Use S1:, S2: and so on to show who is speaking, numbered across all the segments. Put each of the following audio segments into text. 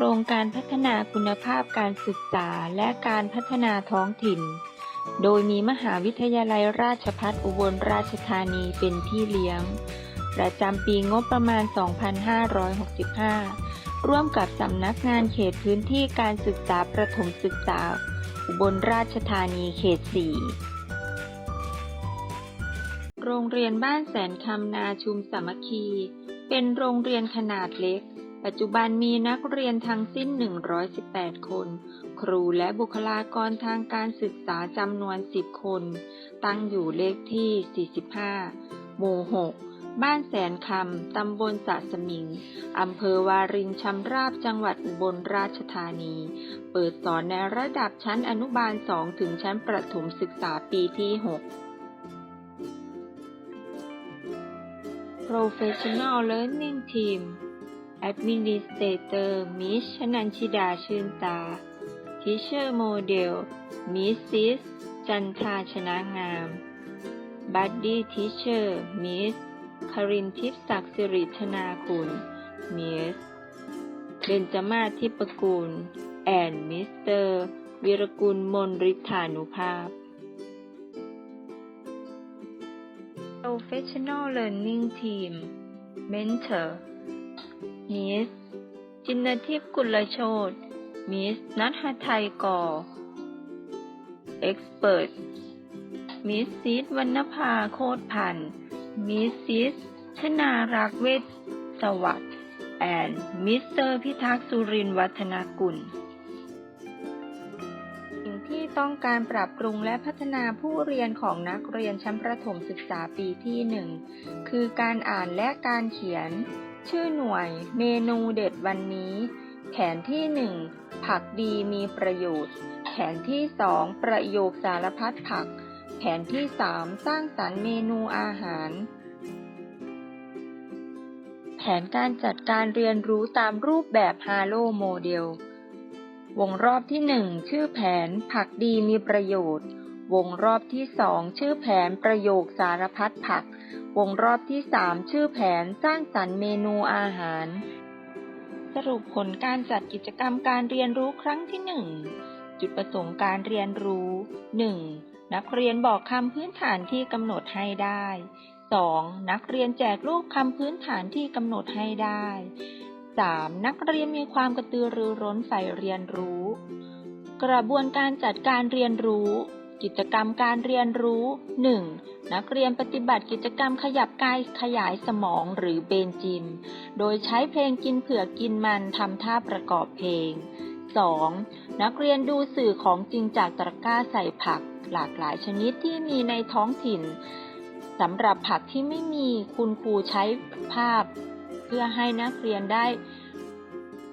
S1: ครงการพัฒนาคุณภาพการศึกษาและการพัฒนาท้องถิ่น โดยมีมหาวิทยาลัยราชภัฏอุบลราชธานีเป็นที่เลี้ยง ประจำปีงบประมาณ 2565 ร่วมกับสำนักงานเขตพื้นที่การศึกษาประถมศึกษา อุบลราชธานีเขต 4โรงเรียนบ้านแสนคำนาชุมสามัคคี เป็นโรงเรียนขนาดเล็ก ปัจจุบันมีนักเรียนทั้งสิ้น 118 คน ครูและบุคลากรทางการศึกษาจำนวน 10 คน ตั้งอยู่เลขที่ 45 หมู่ 6 บ้านแสนคำ ตำบลสะสมิง อำเภอวารินชำราบจังหวัดอุบลราชธานี เปิดสอนในระดับชั้นอนุบาล 2 ถึงชั้นประถมศึกษาปีที่ 6 Professional Learning Team แอดมินิสเตเตอร์มิชชนันชิดาชื่นตาทิเชอร์โมเดลมิสซิสจันทาชนะงามบัดดี้ทิเชอร์มิสคารินทิพศักดิ์สิริธนาคุณมิสเบนจมาทิปกูล แอนมิสเตอร์วิรกุลมนริธานุภาพ Professional Learning Team Mentor Miss จินทิพย์กุลโชต Miss นัทหทัยก่อ Expert Miss ซีดวรรณภาโคตรพันธ์ Miss ซิส ชนารักเวชสวัสดิ์ and Mr. พิทักษ์สุรินทร์วัฒนกุล สิ่งที่ต้องการปรับปรุงและพัฒนาผู้เรียนของนักเรียนชั้นประถมศึกษาปีที่หนึ่งคือการอ่านและการเขียน ชื่อหน่วย เมนูเด็ดวันนี้แผนที่หนึ่งผักดีมีประโยชน์แผนที่สองประโยคสารพัดผักแผนที่สามสร้างสรรค์เมนูอาหาร แผนการจัดการเรียนรู้ตามรูปแบบฮาโลโมเดล วงรอบที่หนึ่งชื่อแผนผักดีมีประโยชน์ วงรอบที่สองชื่อแผนประโยคสารพัดผัก วงรอบที่สามชื่อแผนสร้างสรรค์เมนูอาหาร สรุปผลการจัดกิจกรรมการเรียนรู้ครั้งที่หนึ่งจุดประสงค์การเรียนรู้หนึ่งนักเรียนบอกคำพื้นฐานที่กำหนดให้ได้ 2. นักเรียนแจกรูปคำพื้นฐานที่กำหนดให้ได้ 3. นักเรียนมีความกระตือรือร้นใฝ่เรียนรู้ กระบวนการจัดการเรียนรู้ กิจกรรมการเรียนรู้ 1. นักเรียนปฏิบัติกิจกรรมขยับกายขยายสมองหรือเบนจิม โดยใช้เพลงกินเผือกกินมันทำท่าประกอบเพลง 2. นักเรียนดูสื่อของจริงจากตะกร้าใส่ผัก หลากหลายชนิดที่มีในท้องถิ่นสำหรับผักที่ไม่มีคุณครูใช้ภาพ เพื่อให้นักเรียนได้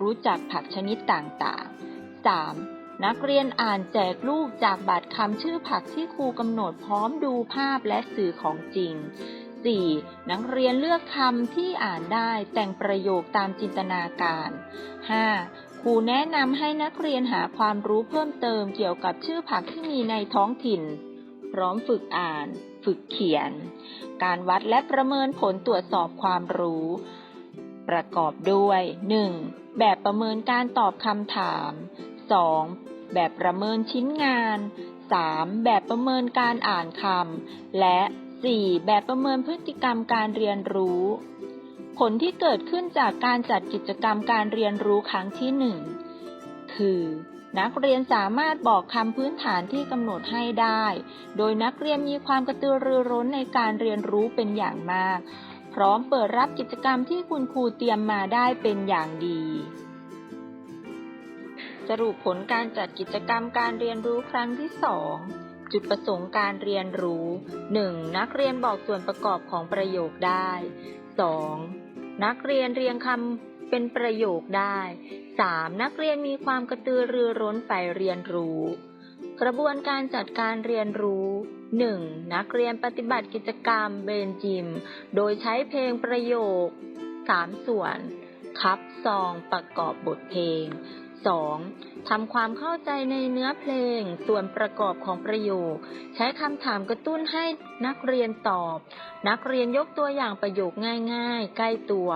S1: รู้จักผักชนิดต่างๆ 3. นักเรียนอ่านแจกลูกจากบัตรคำชื่อผักที่ครูกำหนดพร้อมดูภาพและสื่อของจริง 4. นักเรียนเลือกคำที่อ่านได้แต่งประโยคตามจินตนาการ 5. ครูแนะนำให้นักเรียนหาความรู้เพิ่มเติมเกี่ยวกับชื่อผักที่มีในท้องถิ่น พร้อมฝึกอ่าน ฝึกเขียน การวัดและประเมินผลตรวจสอบความรู้ ประกอบด้วย 1. แบบประเมินการตอบคำถาม 2. แบบประเมินชิ้นงาน 3. แบบประเมินการอ่านคำ และ 4. แบบประเมินพฤติกรรมการเรียนรู้ ผลที่เกิดขึ้นจากการจัดกิจกรรมการเรียนรู้ครั้งที่ 1 คือนักเรียนสามารถบอกคำพื้นฐานที่กำหนดให้ได้ โดยนักเรียนมีความกระตือรือร้นในการเรียนรู้เป็นอย่างมาก พร้อมเปิดรับกิจกรรมที่คุณครูเตรียมมาได้เป็นอย่างดี สรุปผลการจัดกิจกรรมการเรียนรู้ครั้งที่ 2 จุดประสงค์การเรียนรู้ 1. นักเรียนบอกส่วนประกอบของประโยคได้ 2. นักเรียนเรียงคำเป็นประโยคได้ 3. นักเรียนมีความกระตือรือร้นใฝ่เรียนรู้ กระบวนการจัดการเรียนรู้ 1. นักเรียนปฏิบัติกิจกรรมเบนจิม โดยใช้เพลงประโยค 3 ส่วน คับซองประกอบบทเพลง 2. ทำความเข้าใจในเนื้อเพลง ส่วนประกอบของประโยค ใช้คำถามกระตุ้นให้นักเรียนตอบ นักเรียนยกตัวอย่างประโยคง่าย ๆ ใกล้ตัว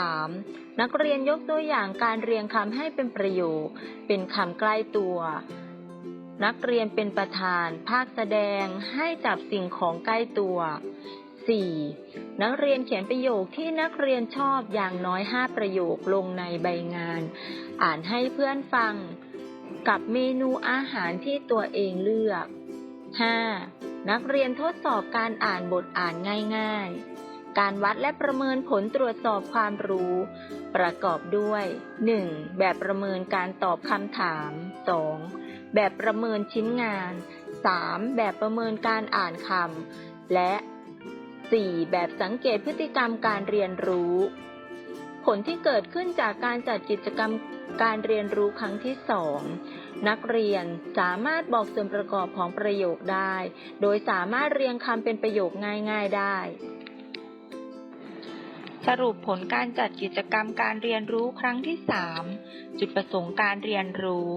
S1: 3. นักเรียนยกตัวอย่างการเรียงคำให้เป็นประโยค เป็นคำใกล้ตัว นักเรียนเป็นประธาน ภาคแสดงให้จับสิ่งของใกล้ตัว 4. นักเรียนเขียนประโยคที่นักเรียนชอบอย่างน้อย 5 ประโยคลงในใบงาน อ่านให้เพื่อนฟัง กับเมนูอาหารที่ตัวเองเลือก 5. นักเรียนทดสอบการอ่านบทอ่านง่าย ๆ การวัดและประเมินผลตรวจสอบความรู้ ประกอบด้วย 1. แบบประเมินการตอบคำถาม 2. แบบประเมินชิ้นงาน 3. แบบประเมินการอ่านคำและ 4. แบบสังเกตพฤติกรรมการเรียนรู้ ผลที่เกิดขึ้นจากการจัดกิจกรรมการเรียนรู้ครั้งที่สองนักเรียนสามารถบอกส่วนประกอบของประโยคได้ โดยสามารถเรียงคำเป็นประโยคง่าย ๆได้ สรุปผลการจัดกิจกรรมการเรียนรู้ครั้งที่ 3 จุดประสงค์การเรียนรู้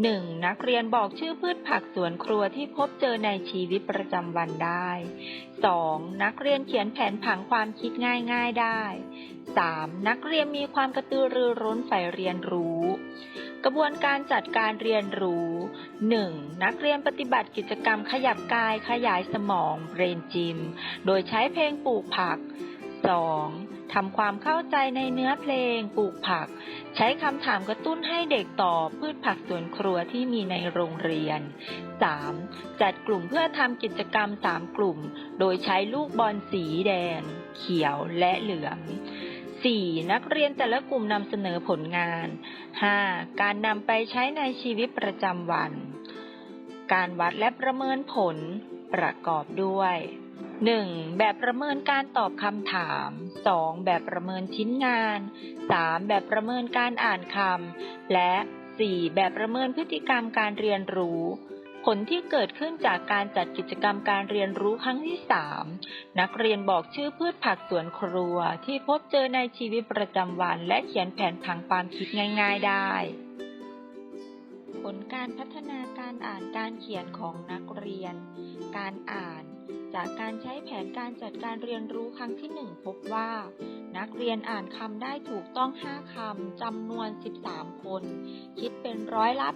S1: 1. นักเรียนบอกชื่อพืชผักสวนครัวที่พบเจอในชีวิตประจำวันได้ 2. นักเรียนเขียนแผนผังความคิดง่าย ๆได้ 3. นักเรียนมีความกระตือรือร้นใฝ่เรียนรู้ กระบวนการจัดการเรียนรู้ 1. นักเรียนปฏิบัติกิจกรรมขยับกายขยายสมองเบรนจิมโดยใช้เพลงปลูกผัก 2. ทำความเข้าใจในเนื้อเพลง ปลูกผัก ใช้คำถามกระตุ้นให้เด็กตอบพืชผักสวนครัวที่มีในโรงเรียน 3. จัดกลุ่มเพื่อทำกิจกรรม 3 กลุ่ม โดยใช้ลูกบอลสีแดง เขียวและเหลือง 4. นักเรียนแต่ละกลุ่มนำเสนอผลงาน 5. การนำไปใช้ในชีวิตประจำวัน การวัดและประเมินผลประกอบด้วย 1. แบบประเมินการตอบคำถาม 2. แบบประเมินชิ้นงาน 3. แบบประเมินการอ่านคำและ 4. แบบประเมินพฤติกรรมการเรียนรู้ ผลที่เกิดขึ้นจากการจัดกิจกรรมการเรียนรู้ครั้งที่ 3 นักเรียนบอกชื่อพืชผักสวนครัวที่พบเจอในชีวิตประจำวัน และเขียนแผนผังความคิดง่าย ๆ ได้ ผลการพัฒนาการอ่านการเขียนของนักเรียน การอ่าน จากการใช้แผนการจัดการเรียนรู้ครั้งที่ 1 พบว่า นักเรียนอ่านคำได้ถูกต้อง 5 คำจำนวน 13 คน คิดเป็นร้อยละ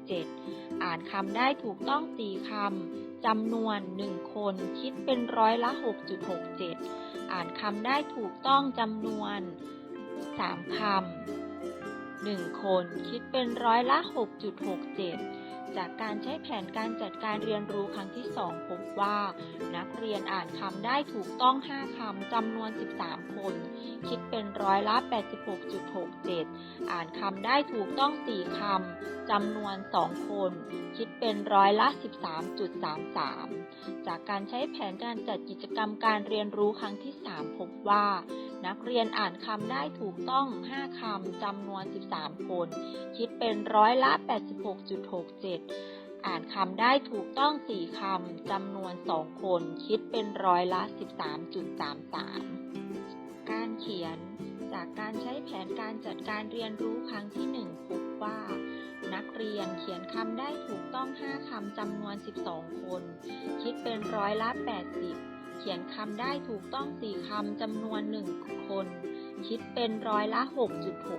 S1: 86.67 อ่านคำได้ถูกต้อง 4 คำจำนวน 1 คน คิดเป็นร้อยละ 6.67 อ่านคำได้ถูกต้องจำนวน 3 คำ 1 คน คิดเป็นร้อยละ 6.67 จากการใช้แผนการจัดการเรียนรู้ครั้งที่ 2 พบว่า นักเรียนอ่านคำได้ถูกต้อง 5 คำจำนวน 13 คน คิดเป็นร้อยละ 86.67 อ่านคำได้ถูกต้อง 4 คำจำนวน 2 คน คิดเป็นร้อยละ 13.33 จากการใช้แผนการจัดกิจกรรมการเรียนรู้ครั้งที่ 3 พบว่า นักเรียนอ่านคำได้ถูกต้อง 5 คำจำนวน 13 คน คิดเป็นร้อยละ 86.67 อ่านคำได้ถูกต้อง 4 คำจำนวน 2 คน คิดเป็นร้อยละ 13.33 การเขียน จากการใช้แผนการจัดการเรียนรู้ครั้งที่ 1 พบว่า นักเรียนเขียนคำได้ถูกต้อง 5 คำจำนวน 12 คน คิดเป็นร้อยละ 80 เขียนคำได้ถูกต้อง 4 คำจำนวน 1 คน คิดเป็นร้อยละ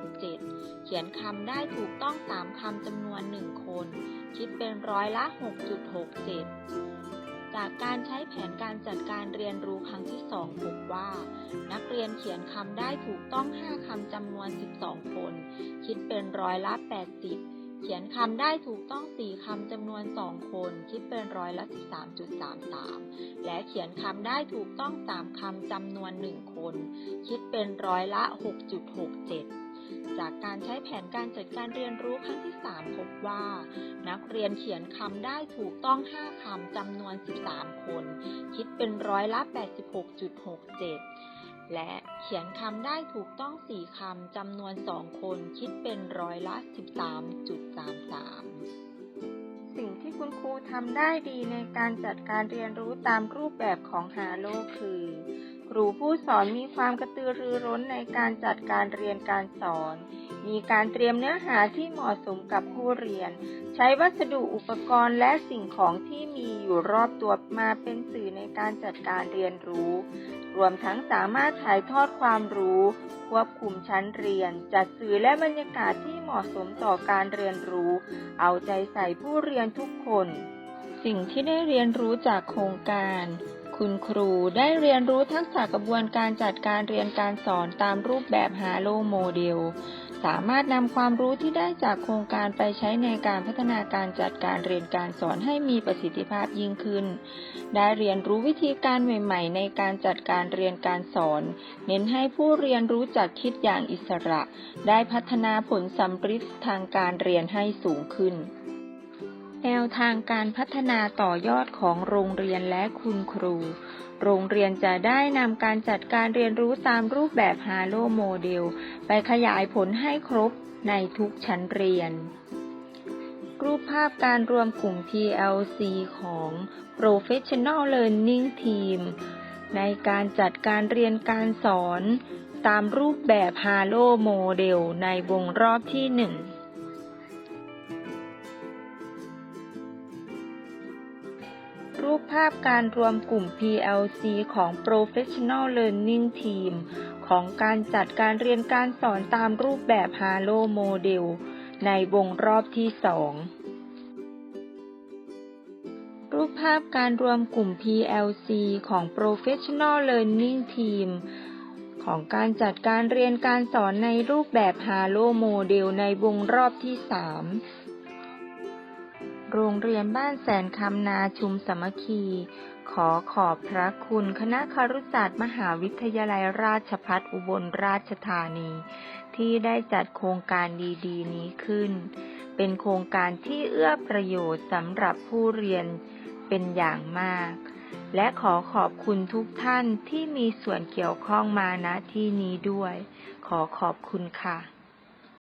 S1: 6.67 เขียนคำได้ถูกต้อง 3 คำจำนวน 1 คน คิดเป็นร้อยละ 6.67 จากการใช้แผนการจัดการเรียนรู้ครั้งที่ 2 พบว่า นักเรียนเขียนคำได้ถูกต้อง 5 คำจำนวน 12 คน คิดเป็นร้อยละ 80 ขียนคำได้ถูกต้อง 4 คำจำนวน 2 คน คิดเป็นร้อยละ 13.33 และเขียนคำได้ถูกต้อง 3 คำจำนวน 1 คน คิดเป็นร้อยละ 6.67 จากการใช้แผนการจัดการเรียนรู้ครั้งที่ 3 พบว่า นักเรียนเขียนคำได้ถูกต้อง 5 คำจำนวน 13 คน คิดเป็นร้อยละ 86.67 และเขียนคำได้ถูกต้อง 4 คำจำนวน 2 คนคิดเป็นร้อยละ 13.33 สิ่งที่คุณครูทำได้ดีในการจัดการเรียนรู้ตามรูปแบบของฮาโลคือ ครูผู้สอนมีความกระตือรือร้นในการจัดการเรียนการสอน มีการเตรียมเนื้อหาที่เหมาะสมกับผู้เรียน ใช้วัสดุอุปกรณ์และสิ่งของที่มีอยู่รอบตัวมาเป็นสื่อในการจัดการเรียนรู้ รวมทั้งสามารถถ่ายทอดความรู้ ควบคุมชั้นเรียน จัดสื่อและบรรยากาศที่เหมาะสมต่อการเรียนรู้ เอาใจใส่ผู้เรียนทุกคน สิ่งที่ได้เรียนรู้จากโครงการคุณครูได้เรียนรู้ทักษะกระบวนการจัดการเรียนการสอนตามรูปแบบ Halo โมเดล สามารถนำความรู้ที่ได้จากโครงการไปใช้ในการพัฒนาการจัดการเรียนการสอนให้มีประสิทธิภาพยิ่งขึ้น ได้เรียนรู้วิธีการใหม่ ๆ ในการจัดการเรียนการสอน เน้นให้ผู้เรียนรู้จักคิดอย่างอิสระ ได้พัฒนาผลสัมฤทธิ์ทางการเรียนให้สูงขึ้น แนวทางการพัฒนาต่อยอดของโรงเรียนและคุณครู โรงเรียนจะได้นำการจัดการเรียนรู้ตามรูปแบบฮาโลโมเดล ไปขยายผลให้ครบในทุกชั้นเรียน รูปภาพการรวมกลุ่ม TLC ของ Professional Learning Team ในการจัดการเรียนการสอน ตามรูปแบบฮาโลโมเดลในวงรอบที่ 1 รูปภาพการรวมกลุ่ม PLC ของ Professional Learning Team ของการจัดการเรียนการสอนตามรูปแบบ Halo Model ในวงรอบที่ 2 รูปภาพการรวมกลุ่ม PLC ของ Professional Learning Team ของการจัดการเรียนการสอนในรูปแบบ Halo Model ในวงรอบที่ 3 โรงเรียนบ้านแสนคำนาชุมสมัคคี ขอขอบพระคุณคณะครุศาสตร์มหาวิทยาลัยราชภัฏอุบลราชธานี ที่ได้จัดโครงการดีๆ นี้ขึ้น เป็นโครงการที่เอื้อประโยชน์สำหรับผู้เรียนเป็นอย่างมาก และขอขอบคุณทุกท่านที่มีส่วนเกี่ยวข้องมาณที่นี้ด้วย ขอขอบคุณค่ะ